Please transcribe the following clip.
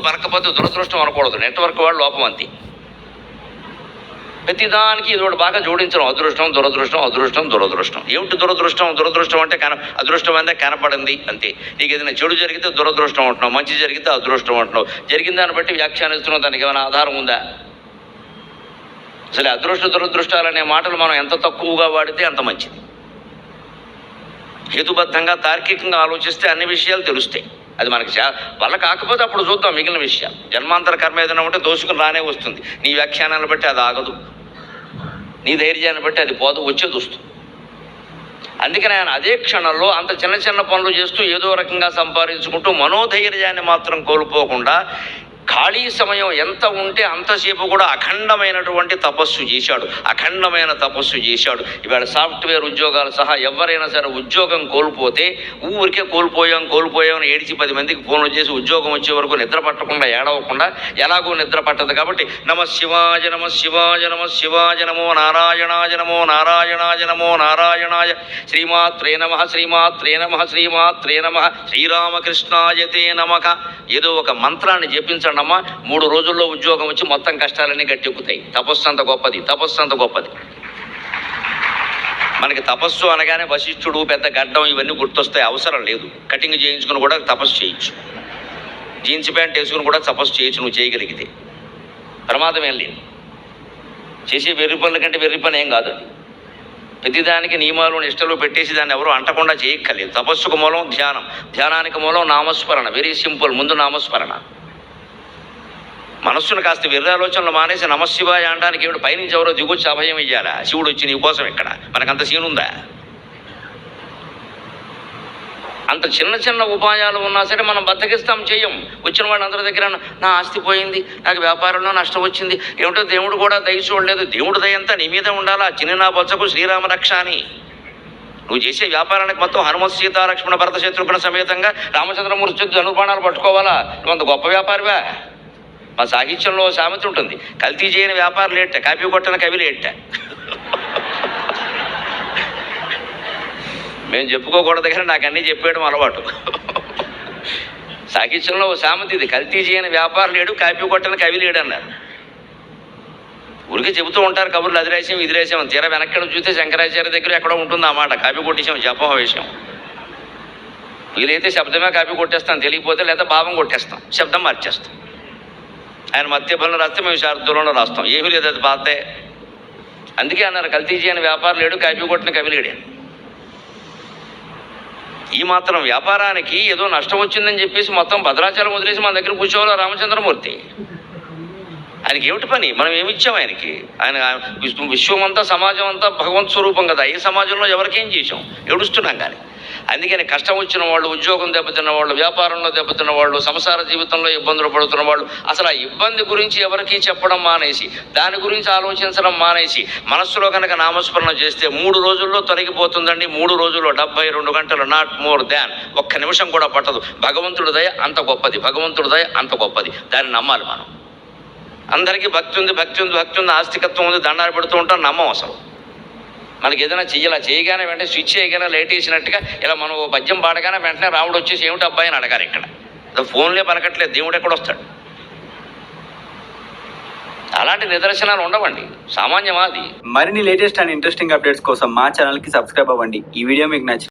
Phone దురదృష్టం అనకూడదు. Network వాళ్ళు లోపం అంతే. ప్రతిదానికి ఇదోటి బాగా జోడించడం. అదృష్టం దురదృష్టం అదృష్టం దురదృష్టం. ఏమిటి దురదృష్టం? దురదృష్టం అంటే కన అదృష్టం అంటే కనపడింది అంతే. నీకు ఏదైనా చెడు జరిగితే దురదృష్టం అంటున్నావు. మంచి జరిగితే అదృష్టం అంటున్నావు. జరిగిన దాన్ని బట్టి వ్యాఖ్యానిస్తున్నావు. దానికి ఏమైనా ఆధారం ఉందా? అసలు అదృష్ట దురదృష్టాలు అనే మాటలు మనం ఎంత తక్కువగా వాడితే అంత మంచిది. హేతుబద్ధంగా తార్కికంగా ఆలోచిస్తే అన్ని విషయాలు తెలుస్తాయి. అది మనకి వల్ల కాకపోతే అప్పుడు చూద్దాం మిగిలిన విషయాలు. జన్మాంతర కర్మ ఏదైనా ఉంటే దోషుకుని రానే వస్తుంది. నీ వ్యాఖ్యానాన్ని బట్టి అది ఆగదు. నీ ధైర్యాన్ని బట్టి అది పోదు వచ్చేది వస్తుంది అందుకని ఆయన అదే క్షణంలో అంత చిన్న చిన్న పనులు చేస్తూ ఏదో రకంగా సంపాదించుకుంటూ మనోధైర్యాన్ని మాత్రం కోల్పోకుండా ఖాళీ సమయం ఎంత ఉంటే అంతసేపు కూడా అఖండమైనటువంటి తపస్సు చేశాడు. అఖండమైన తపస్సు చేశాడు. ఇవాళ సాఫ్ట్వేర్ ఉద్యోగాలు సహా ఎవరైనా సరే ఉద్యోగం కోల్పోతే ఊరికే కోల్పోయాం కోల్పోయాం అని ఏడిచి పది మందికి ఫోన్లు చేసి ఉద్యోగం వచ్చే వరకు నిద్ర పట్టకుండా ఏడవకుండా ఎలాగో నిద్ర పట్టదు కాబట్టి నమ శివాయ నమ శివాజనమో నమ నారాయణాజనమో నమో నారాయణాయ నమో నారాయణాయ నమో నారాయణాయ. శ్రీమాత్రే నమ శ్రీమాత్రే నమ శ్రీమాత్రే నమ. శ్రీరామకృష్ణాయతే నమక ఏదో ఒక మంత్రాన్ని అమ్మా మూడు రోజుల్లో ఉద్యోగం వచ్చి మొత్తం కష్టాలన్నీ గట్టెక్కుతాయి. తపస్సు అంత గొప్పది తపస్సు అంత గొప్పది. మనకి తపస్సు అనగానే వశిష్ఠుడు పెద్ద గడ్డం ఇవన్నీ గుర్తొస్తాయి అవసరం లేదు. కటింగ్ చేయించుకుని కూడా తపస్సు చేయొచ్చు. జీన్స్ ప్యాంట్ వేసుకుని కూడా తపస్సు చేయొచ్చు నువ్వు చేయగలిగితే. ప్రమాదం ఏం లేదు. చేసే వెర్రి పనుల కంటే వెర్రి పని ఏం కాదు అది. ప్రతిదానికి నియమాలు నిష్టలు పెట్టేసి దాన్ని ఎవరు అంటకుండా చేయక్కర్లేదు. తపస్సుకు మూలం ధ్యానం. ధ్యానానికి మూలం నామస్మరణ. వెరీ సింపుల్ ముందు నామస్మరణ. మనస్సును కాస్త విర్రాలోచనలు మానేసి నమశివాయ అనడానికి ఏమిటి? పైనుంచి ఎవరో దిగొచ్చి అభయం ఇయ్యాలా? శివుడు వచ్చి నీ కోసం ఇక్కడ మనకంత సీనుందా? అంత చిన్న చిన్న ఉపాయాలు ఉన్నా సరే మనం బద్దకిస్తాం చెయ్యం వచ్చిన వాళ్ళందరి దగ్గర నా ఆస్తి పోయింది నాకు వ్యాపారంలో నష్టం వచ్చింది. ఏమిటో దేవుడు కూడా దయ చూడలేదు. దేవుడు దయంతా నీ మీద ఉండాలా? చిన్న నా బొచ్చకు శ్రీరామ రక్ష అని. నువ్వు చేసే వ్యాపారానికి మొత్తం హనుమత్ సీత లక్ష్మణ భరత శత్రుఘ్న సమేతంగా రామచంద్రమూర్తి చుట్టూ ధనుర్బాణాలు పట్టుకోవాలా? నువ్వు అంత గొప్ప వ్యాపారివా? మా సాహిత్యంలో సామెత ఉంటుంది. కల్తీ చేయని వ్యాపారులు లేట కాపీ కొట్టని కవిలు లేట మేము చెప్పుకోకూడదు కానీ నాకు అన్నీ చెప్పేయడం అలవాటు. సాహిత్యంలో ఓ సామెత ఇది కల్తీ చేయని వ్యాపారం లేడు కాపీ కొట్టని కవి లేడు అన్నారు. ఊరికే చెబుతూ ఉంటారు కబుర్లు అదిరేసాం ఇదిరేసాం తీరా వెనక్కడ చూస్తే శంకరాచార్య దగ్గర ఎక్కడో ఉంటుంది ఆ మాట కాపీ కొట్టేసాం జపం విషయం వీలైతే శబ్దమే కాపీ కొట్టేస్తాం తెలియకపోతే లేదా భావం కొట్టేస్తాం శబ్దం మార్చేస్తాం. ఆయన మత్య ఫలం రాస్తే మేము శారదూరంలో రాస్తాం. ఏమీ లేదు అది బాధే అందుకే అన్నారు కల్తీ చేయని వ్యాపారం లేడు కాపీ కొట్టిన కవి లేడు ఈ మాత్రం వ్యాపారానికి ఏదో నష్టం వచ్చిందని చెప్పేసి మొత్తం భద్రాచలం వదిలేసి మన దగ్గర కూర్చోవాలి రామచంద్రమూర్తి. ఆయనకి ఏమిటి పని? మనం ఏమిచ్చాం ఆయనకి? ఆయన విశ్వం అంతా సమాజం అంతా భగవంత్ స్వరూపం కదా. ఈ సమాజంలో ఎవరికేం చేసాం ఏడుస్తున్నాం కానీ. అందుకని కష్టం వచ్చిన వాళ్ళు ఉద్యోగం దెబ్బతిన్న వాళ్ళు వ్యాపారంలో దెబ్బతిన్న వాళ్ళు సంసార జీవితంలో ఇబ్బందులు పడుతున్న వాళ్ళు అసలు ఆ ఇబ్బంది గురించి ఎవరికీ చెప్పడం మానేసి దాని గురించి ఆలోచించడం మానేసి మనస్సులో కనుక నామస్మరణ చేస్తే మూడు రోజుల్లో తొలగిపోతుందండి. మూడు రోజుల్లో డెబ్బై రెండు గంటలు నాట్ మోర్ దాన్ ఒక్క నిమిషం కూడా పట్టదు. భగవంతుడి దయ అంత గొప్పది. భగవంతుడి దయ అంత గొప్పది. దాన్ని నమ్మాలి మనం. అందరికీ భక్తి ఉంది భక్తి ఉంది భక్తి ఉంది ఆస్తికత్వం ఉంది దండాలు పెడుతూ ఉంటాం నమ్మం అసలు. మనకి ఏదైనా చెయ్యాల చేయగానే వెంటనే స్విచ్ చేయగానే లైట్ వేసినట్టుగా ఇలా మనం ఓ పద్యం పాడగానే వెంటనే రాముడు వచ్చేసి ఏమిటి అబ్బాయి? అని అడగారు ఇక్కడ. ఫోన్లే పలకట్లేదు. దేవుడు ఎక్కడ వస్తాడు? అలాంటి నిదర్శనాలు ఉండవండి. సామాన్యమా అది? మరిన్ని లేటెస్ట్ అండ్ ఇంట్రెస్టింగ్ అప్డేట్స్ కోసం మా ఛానల్కి సబ్స్క్రైబ్ అవ్వండి. ఈ వీడియో మీకు నచ్చింది